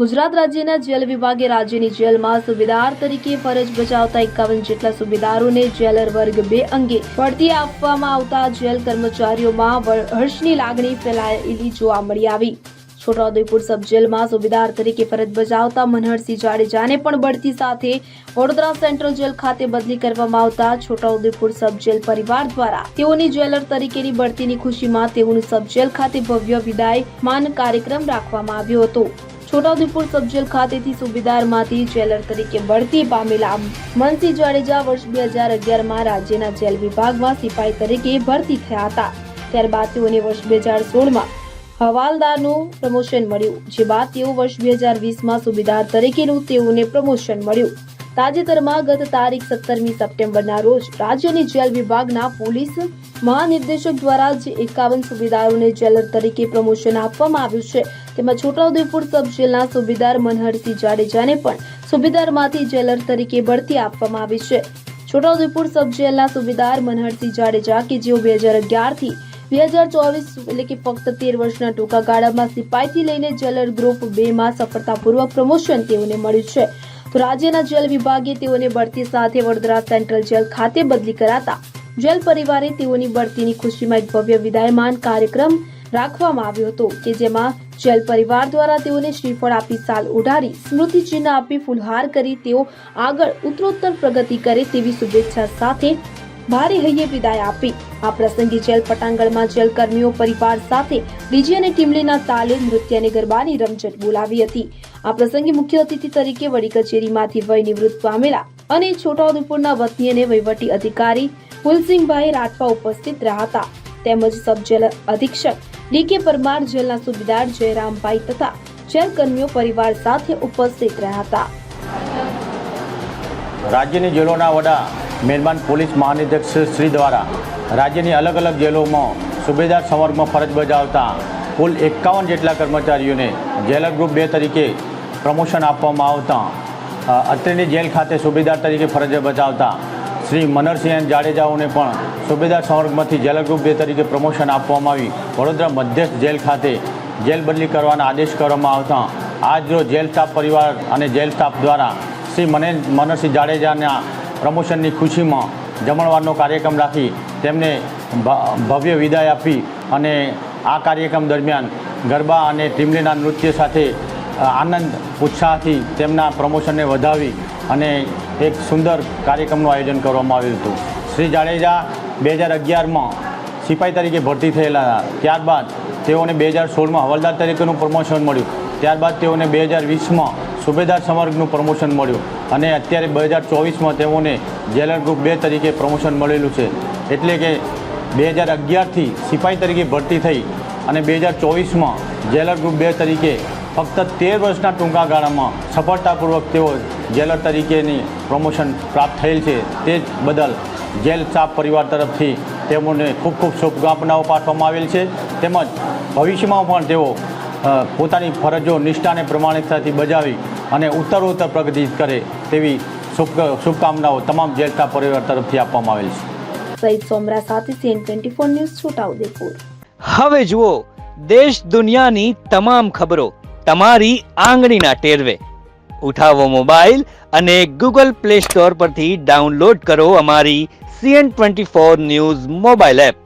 ગુજરાત રાજ્યના જેલ વિભાગે રાજ્યની જેલમાં સુબેદાર તરીકે ફરજ બજાવતા એકાવન જેટલા સુબેદારોને જેલર વર્ગ બે અંગે પડતી આપવામાં આવતા જેલ કર્મચારીઓમાં હર્ષની લાગણી ફેલાયેલી જોવા મળી આવી. છોટાઉદેપુર સબ જેલમાં સુબેદાર તરીકે ફરજ બજાવતા મનહરસિંહ જાડેજાને પણ બઢતી સાથે વડોદરા સેન્ટ્રલ જેલ ખાતે બદલી કરવામાં આવતા છોટાઉદેપુર સબ જેલ પરિવાર દ્વારા તેઓની જેલર તરીકેની બઢતીની ખુશીમાં તેઓનું સબ જેલ ખાતે ભવ્ય વિદાયમાન કાર્યક્રમ રાખવામાં આવ્યો હતો. છોટાઉદેપુર સબ જેલ ખાતેથી સુબેદારમાંથી જેલર તરીકે બઢતી પામેલા મનસિંહ જાડેજા વર્ષ બે હજાર અગિયારમાં રાજ્યના જેલ વિભાગમાં સિપાહી તરીકે ભરતી થયા હતા. ત્યારબાદ તેઓને વર્ષ બે હજાર સોળમાં હવાલદારનું પ્રમોશન મળ્યું, જે બાદ તેઓ વર્ષ બે હજાર વીસમાં સુબેદાર તરીકેનું તેઓને પ્રમોશન મળ્યું. તાજેતરમાં ગત તારીખ સત્તરમી સપ્ટેમ્બરના રોજ રાજ્યની જેલ વિભાગના પોલીસ મહાનિર્દેશક દ્વારા જે એકાવન સુબેદારોને જેલર તરીકે પ્રમોશન આપવામાં આવ્યું છે, તેમાં છોટાઉદેપુર સબ જેલના સુબેદાર મનહરસિંહ જાડેજાને પણ સુબેદારમાંથી જેલર તરીકે બઢતી આપવામાં આવી છે. છોટાઉદેપુર સબ જેલના સુબેદાર મનહરસિંહ જાડેજા કે જેઓ બે હજાર અગિયારથી બે હજાર ચોવીસ એટલે કે ફક્ત તેર વર્ષના ટૂંકા ગાળામાં સિપાહીથી લઈને જેલર ગ્રુપ બે માં સફળતાપૂર્વક પ્રમોશન તેઓને મળ્યું છે. તો રાજ્યના જેલ વિભાગે તેઓને બઢતી સાથે વડોદરા સેન્ટ્રલ જેલ ખાતે બદલી કરાતા જેલ પરિવારે તેઓની બઢતીની ખુશીમાં એક ભવ્ય વિદાયમાન કાર્યક્રમ રાખવામાં આવ્યો હતો કે જેમાં જેલ પરિવાર દ્વારા તેઓને શ્રીફળ આપી સાલ ઉડાડી સ્મૃતિચિહ્ન આપી ફુલહાર કરી તેઓ આગળ ઉત્તરોત્તર પ્રગતિ કરે તેવી શુભેચ્છા સાથે ભારે હૈયે વિદાય આપી. આ પ્રસંગે જેલ પટાંગણમાં જેલ કર્મીઓ પરિવાર સાથે ડીજે અને ટીમલીના તાલે નૃત્ય અને ગરબાની રમઝટ બોલાવી હતી. આ પ્રસંગે મુખ્ય અતિથિ તરીકે વડી કચેરીમાંથી વય નિવૃત્ત પામેલા અને છોટાઉદેપુરના વતની અને વહીવટી અધિકારી ફુલસિંહભાઈ રાઠવા ઉપસ્થિત રહ્યા હતા. તેમજ સબ જેલ અધિક્ષક ડી કે પરમાર જેલના સુબેદાર જયરામભાઈ તથા જેલ કર્મીઓ પરિવાર સાથે ઉપસ્થિત રહ્યા હતા. રાજ્યની જેલોના વડા મહેરબાન પોલીસ મહાનિરીક્ષક શ્રી દ્વારા રાજ્યની અલગ અલગ જેલોમાં સુબેદાર સંવર્ગમાં ફરજ બજાવતા કુલ એકાવન જેટલા કર્મચારીઓને જેલર ગ્રુપ બે તરીકે પ્રમોશન આપવામાં આવતા અત્રેની જેલ ખાતે સુબેદાર તરીકે ફરજ બજાવતા શ્રી મનરસિંહ જાડેજાઓને પણ સુબેદાર સંવર્ગમાંથી જેલર ગ્રુપ બે તરીકે પ્રમોશન આપવામાં આવી. વડોદરા મધ્યસ્થ જેલ ખાતે જેલ બદલી કરવાના આદેશ કરવામાં આવતા. આજ જેલ સ્ટાફ પરિવાર અને જેલ સ્ટાફ દ્વારા શ્રી મને મનરસિંહ જાડેજાના પ્રમોશનની ખુશીમાં જમણવારનો કાર્યક્રમ રાખી તેમને ભવ્ય વિદાય આપી અને આ કાર્યક્રમ દરમિયાન ગરબા અને ટીમલીના નૃત્ય સાથે આનંદ, ઉત્સાહથી તેમના પ્રમોશનને વધાવી અને એક સુંદર કાર્યક્રમનું આયોજન કરવામાં આવ્યું હતું. શ્રી જાડેજા બે હજાર અગિયારમાં સિપાઈ તરીકે ભરતી થયેલા હતા. ત્યારબાદ તેઓને બે હજાર સોળમાં હવાલદાર તરીકેનું પ્રમોશન મળ્યું. ત્યારબાદ તેઓને બે હજાર વીસમાં સુબેદાર સમર્ગનું પ્રમોશન મળ્યું. અને અત્યારે બે હજાર ચોવીસમાં તેઓને જેલર ગ્રુપ બે તરીકે પ્રમોશન મળેલું છે. એટલે કે બે હજાર અગિયારથી સિપાઈ તરીકે ભરતી થઈ અને બે હજાર ચોવીસમાં જેલર ગ્રુપ બે તરીકે ફક્ત તેર વર્ષના ટૂંકા ગાળામાં સફળતાપૂર્વક તેઓ જેલર તરીકેની પ્રમોશન પ્રાપ્ત થયેલ છે. તે જ બદલ જેલ સ્ટાફ પરિવાર તરફથી તેમને ખૂબ ખૂબ શુભકામનાઓ પાઠવવામાં આવેલ છે. તેમજ ભવિષ્યમાં પણ તેઓ પોતાની ફરજો નિષ્ઠાને પ્રમાણિકતાથી બજાવી અને ઉત્તરોત્તર પ્રગતિ કરે તેવી શુભ શુભકામનાઓ તમામ જેલતા પરિવાર તરફથી આપવામાં આવેલ છે. સહિત સોમરા સાથે CN twenty four news Chhota Udepur. હવે જુઓ દેશ દુનિયાની તમામ ખબરો તમારી આંગળીના ટેરવે. ઉઠાવો મોબાઈલ અને ગૂગલ પ્લે સ્ટોર પરથી ડાઉનલોડ કરો અમારી CN twenty four news mobile app.